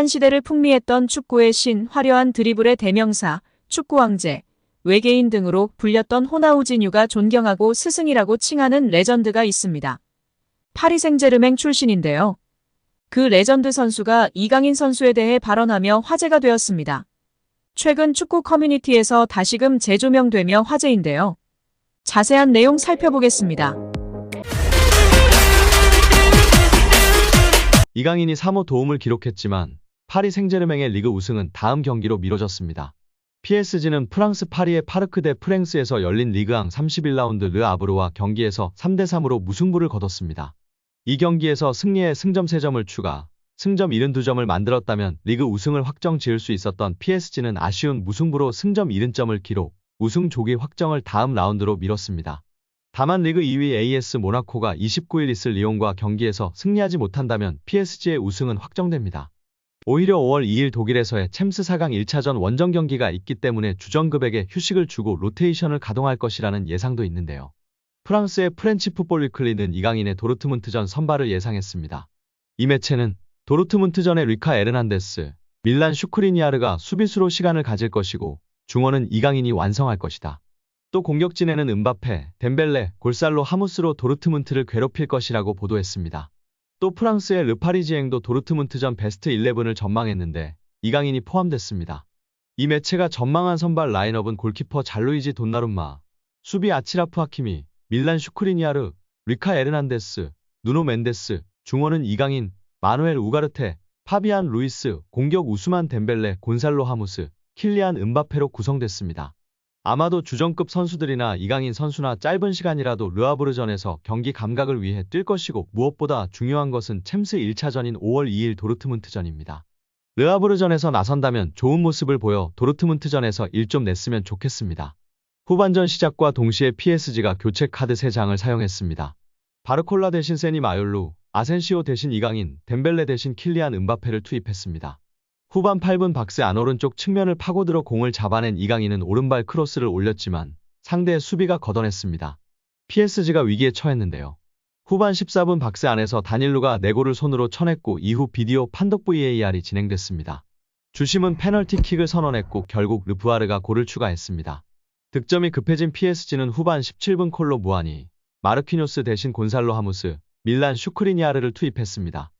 한 시대를 풍미했던 축구의 신, 화려한 드리블의 대명사, 축구 왕제, 외계인 등으로 불렸던 호나우지뉴가 존경하고 스승이라고 칭하는 레전드가 있습니다. 파리 생제르맹 출신인데요. 그 레전드 선수가 이강인 선수에 대해 발언하며 화제가 되었습니다. 최근 축구 커뮤니티에서 다시금 재조명되며 화제인데요. 자세한 내용 살펴보겠습니다. 이강인이 3호 도움을 기록했지만 파리 생제르맹의 리그 우승은 다음 경기로 미뤄졌습니다. PSG는 프랑스 파리의 파르크 대 프랭스에서 열린 리그앙 31라운드 르 아브르와 경기에서 3대3으로 무승부를 거뒀습니다. 이 경기에서 승리에 승점 3점을 추가, 승점 72점을 만들었다면 리그 우승을 확정 지을 수 있었던 PSG는 아쉬운 무승부로 승점 70점을 기록, 우승 조기 확정을 다음 라운드로 미뤘습니다. 다만 리그 2위 AS 모나코가 29일 있을 리옹과 경기에서 승리하지 못한다면 PSG의 우승은 확정됩니다. 오히려 5월 2일 독일에서의 챔스 4강 1차전 원정 경기가 있기 때문에 주전급에게 휴식을 주고 로테이션을 가동할 것이라는 예상도 있는데요. 프랑스의 프렌치 풋볼 위클리는 이강인의 도르트문트전 선발을 예상했습니다. 이 매체는 도르트문트전의 리카 에르난데스, 밀란 슈크리니아르가 수비수로 시간을 가질 것이고 중원은 이강인이 완성할 것이다. 또 공격진에는 은바페, 덴벨레, 골살로 하무스로 도르트문트를 괴롭힐 것이라고 보도했습니다. 또 프랑스의 르파리지앵도 도르트문트전 베스트 11을 전망했는데 이강인이 포함됐습니다. 이 매체가 전망한 선발 라인업은 골키퍼 잘루이지 돈나룸마, 수비 아치라프 하키미, 밀란 슈크리니아르, 리카 에르난데스, 누노 멘데스, 중원은 이강인, 마누엘 우가르테, 파비안 루이스, 공격 우스만 덴벨레, 곤살로 하무스, 킬리안 은바페로 구성됐습니다. 아마도 주전급 선수들이나 이강인 선수나 짧은 시간이라도 르아브르전에서 경기 감각을 위해 뛸 것이고 무엇보다 중요한 것은 챔스 1차전인 5월 2일 도르트문트전입니다. 르아브르전에서 나선다면 좋은 모습을 보여 도르트문트전에서 1점 냈으면 좋겠습니다. 후반전 시작과 동시에 PSG가 교체 카드 3장을 사용했습니다. 바르콜라 대신 세니 마율루, 아센시오 대신 이강인, 덴벨레 대신 킬리안 은바페를 투입했습니다. 후반 8분 박스 안 오른쪽 측면을 파고들어 공을 잡아낸 이강인은 오른발 크로스를 올렸지만 상대의 수비가 걷어냈습니다. PSG가 위기에 처했는데요. 후반 14분 박스 안에서 다닐루가 네골을 손으로 쳐냈고 이후 비디오 판독 VAR이 진행됐습니다. 주심은 페널티킥을 선언했고 결국 르프아르가 골을 추가했습니다. 득점이 급해진 PSG는 후반 17분 콜로 무하니, 마르키뇨스 대신 곤살로 하무스, 밀란 슈크리니아르를 투입했습니다.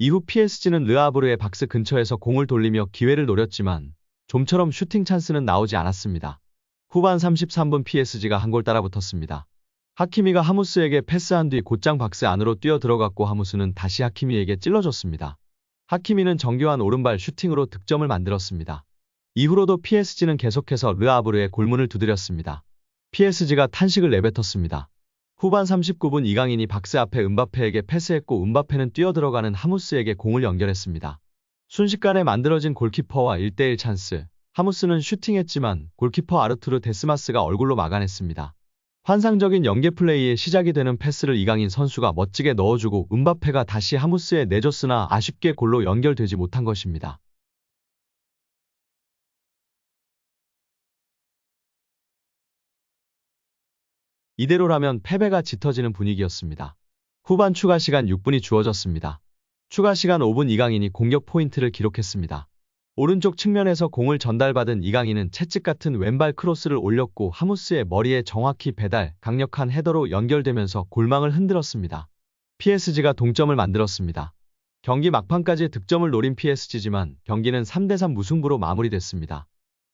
이후 PSG는 르아브르의 박스 근처에서 공을 돌리며 기회를 노렸지만 좀처럼 슈팅 찬스는 나오지 않았습니다. 후반 33분 PSG가 한 골 따라붙었습니다. 하키미가 하무스에게 패스한 뒤 곧장 박스 안으로 뛰어 들어갔고 하무스는 다시 하키미에게 찔러줬습니다. 하키미는 정교한 오른발 슈팅으로 득점을 만들었습니다. 이후로도 PSG는 계속해서 르아브르의 골문을 두드렸습니다. PSG가 탄식을 내뱉었습니다. 후반 39분 이강인이 박스 앞에 은바페에게 패스했고 은바페는 뛰어들어가는 하무스에게 공을 연결했습니다. 순식간에 만들어진 골키퍼와 1대1 찬스. 하무스는 슈팅했지만 골키퍼 아르투르 데스마스가 얼굴로 막아냈습니다. 환상적인 연계 플레이의 시작이 되는 패스를 이강인 선수가 멋지게 넣어주고 은바페가 다시 하무스에 내줬으나 아쉽게 골로 연결되지 못한 것입니다. 이대로라면 패배가 짙어지는 분위기였습니다. 후반 추가 시간 6분이 주어졌습니다. 추가 시간 5분 이강인이 공격 포인트를 기록했습니다. 오른쪽 측면에서 공을 전달받은 이강인은 채찍 같은 왼발 크로스를 올렸고 하무스의 머리에 정확히 배달, 강력한 헤더로 연결되면서 골망을 흔들었습니다. PSG가 동점을 만들었습니다. 경기 막판까지 득점을 노린 PSG지만 경기는 3대3 무승부로 마무리됐습니다.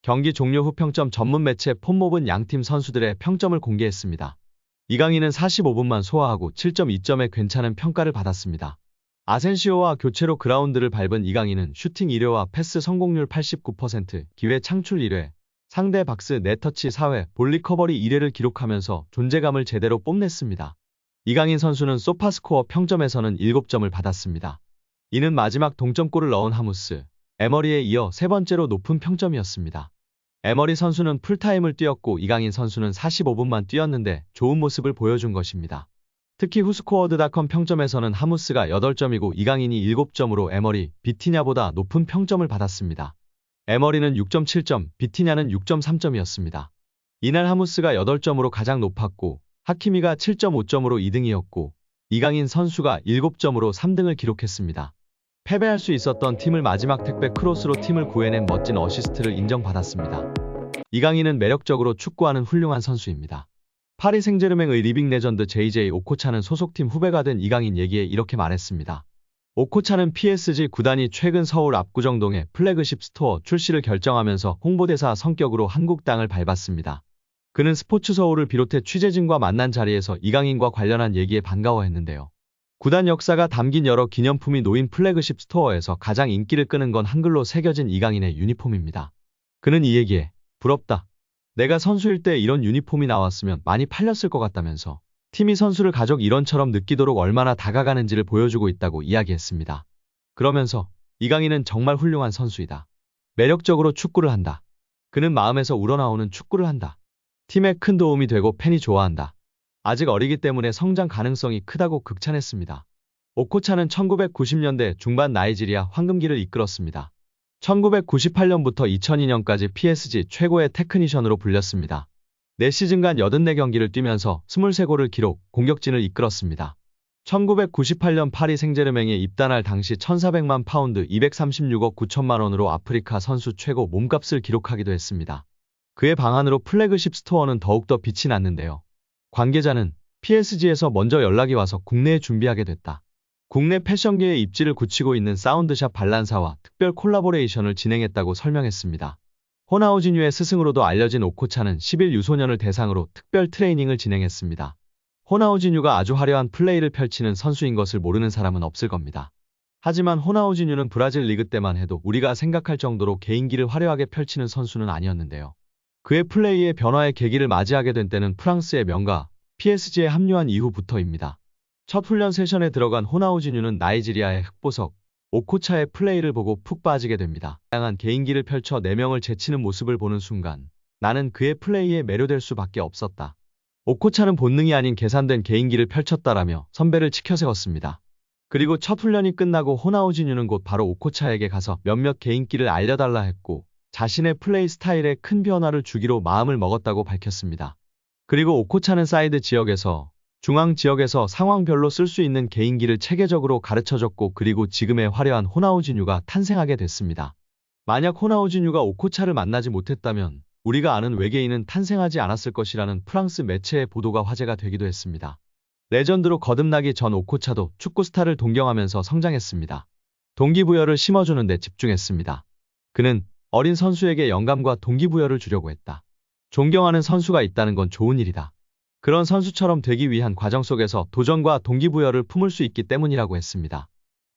경기 종료 후 평점 전문 매체 폼몹은 양팀 선수들의 평점을 공개했습니다. 이강인은 45분만 소화하고 7.2점의 괜찮은 평가를 받았습니다. 아센시오와 교체로 그라운드를 밟은 이강인은 슈팅 1회와 패스 성공률 89%, 기회 창출 1회, 상대 박스 네터치 4회, 볼 리 커버리 1회를 기록하면서 존재감을 제대로 뽐냈습니다. 이강인 선수는 소파스코어 평점에서는 7점을 받았습니다. 이는 마지막 동점골을 넣은 하무스, 에머리에 이어 세 번째로 높은 평점이었습니다. 에머리 선수는 풀타임을 뛰었고 이강인 선수는 45분만 뛰었는데 좋은 모습을 보여준 것입니다. 특히 후스코어드닷컴 평점에서는 하무스가 8점이고 이강인이 7점으로 에머리, 비티냐보다 높은 평점을 받았습니다. 에머리는 6.7점, 비티냐는 6.3점이었습니다. 이날 하무스가 8점으로 가장 높았고 하키미가 7.5점으로 2등이었고 이강인 선수가 7점으로 3등을 기록했습니다. 패배할 수 있었던 팀을 마지막 택배 크로스로 팀을 구해낸 멋진 어시스트를 인정받았습니다. 이강인은 매력적으로 축구하는 훌륭한 선수입니다. 파리 생제르맹의 리빙 레전드 JJ 오코차는 소속팀 후배가 된 이강인 얘기에 이렇게 말했습니다. 오코차는 PSG 구단이 최근 서울 압구정동의 플래그십 스토어 출시를 결정하면서 홍보대사 성격으로 한국 땅을 밟았습니다. 그는 스포츠 서울을 비롯해 취재진과 만난 자리에서 이강인과 관련한 얘기에 반가워했는데요. 구단 역사가 담긴 여러 기념품이 놓인 플래그십 스토어에서 가장 인기를 끄는 건 한글로 새겨진 이강인의 유니폼입니다. 그는 이 얘기에 부럽다. 내가 선수일 때 이런 유니폼이 나왔으면 많이 팔렸을 것 같다면서 팀이 선수를 가족 일원처럼 느끼도록 얼마나 다가가는지를 보여주고 있다고 이야기했습니다. 그러면서 이강인은 정말 훌륭한 선수이다. 매력적으로 축구를 한다. 그는 마음에서 우러나오는 축구를 한다. 팀에 큰 도움이 되고 팬이 좋아한다. 아직 어리기 때문에 성장 가능성이 크다고 극찬했습니다. 오코차는 1990년대 중반 나이지리아 황금기를 이끌었습니다. 1998년부터 2002년까지 PSG 최고의 테크니션으로 불렸습니다. 4시즌간 84경기를 뛰면서 23골을 기록, 공격진을 이끌었습니다. 1998년 파리 생제르맹에 입단할 당시 1,400만 파운드 236억 9천만 원으로 아프리카 선수 최고 몸값을 기록하기도 했습니다. 그의 방안으로 플래그십 스토어는 더욱더 빛이 났는데요. 관계자는 PSG에서 먼저 연락이 와서 국내에 준비하게 됐다. 국내 패션계의 입지를 굳히고 있는 사운드샵 발란사와 특별 콜라보레이션을 진행했다고 설명했습니다. 호나우지뉴의 스승으로도 알려진 오코차는 10일 유소년을 대상으로 특별 트레이닝을 진행했습니다. 호나우지뉴가 아주 화려한 플레이를 펼치는 선수인 것을 모르는 사람은 없을 겁니다. 하지만 호나우지뉴는 브라질 리그 때만 해도 우리가 생각할 정도로 개인기를 화려하게 펼치는 선수는 아니었는데요. 그의 플레이의 변화의 계기를 맞이하게 된 때는 프랑스의 명가 PSG에 합류한 이후부터입니다. 첫 훈련 세션에 들어간 호나우지뉴는 나이지리아의 흑보석 오코차의 플레이를 보고 푹 빠지게 됩니다. 다양한 개인기를 펼쳐 4명을 제치는 모습을 보는 순간 나는 그의 플레이에 매료될 수밖에 없었다. 오코차는 본능이 아닌 계산된 개인기를 펼쳤다라며 선배를 치켜세웠습니다. 그리고 첫 훈련이 끝나고 호나우지뉴는 곧 바로 오코차에게 가서 몇몇 개인기를 알려달라 했고 자신의 플레이 스타일에 큰 변화를 주기로 마음을 먹었다고 밝혔습니다. 그리고 오코차는 사이드 지역에서 중앙 지역에서 상황별로 쓸 수 있는 개인기를 체계적으로 가르쳐줬고 그리고 지금의 화려한 호나우지뉴가 탄생하게 됐습니다. 만약 호나우지뉴가 오코차를 만나지 못했다면 우리가 아는 외계인은 탄생하지 않았을 것이라는 프랑스 매체의 보도가 화제가 되기도 했습니다. 레전드로 거듭나기 전 오코차도 축구 스타를 동경하면서 성장했습니다. 동기부여를 심어주는 데 집중했습니다. 그는 어린 선수에게 영감과 동기부여를 주려고 했다. 존경하는 선수가 있다는 건 좋은 일이다. 그런 선수처럼 되기 위한 과정 속에서 도전과 동기부여를 품을 수 있기 때문이라고 했습니다.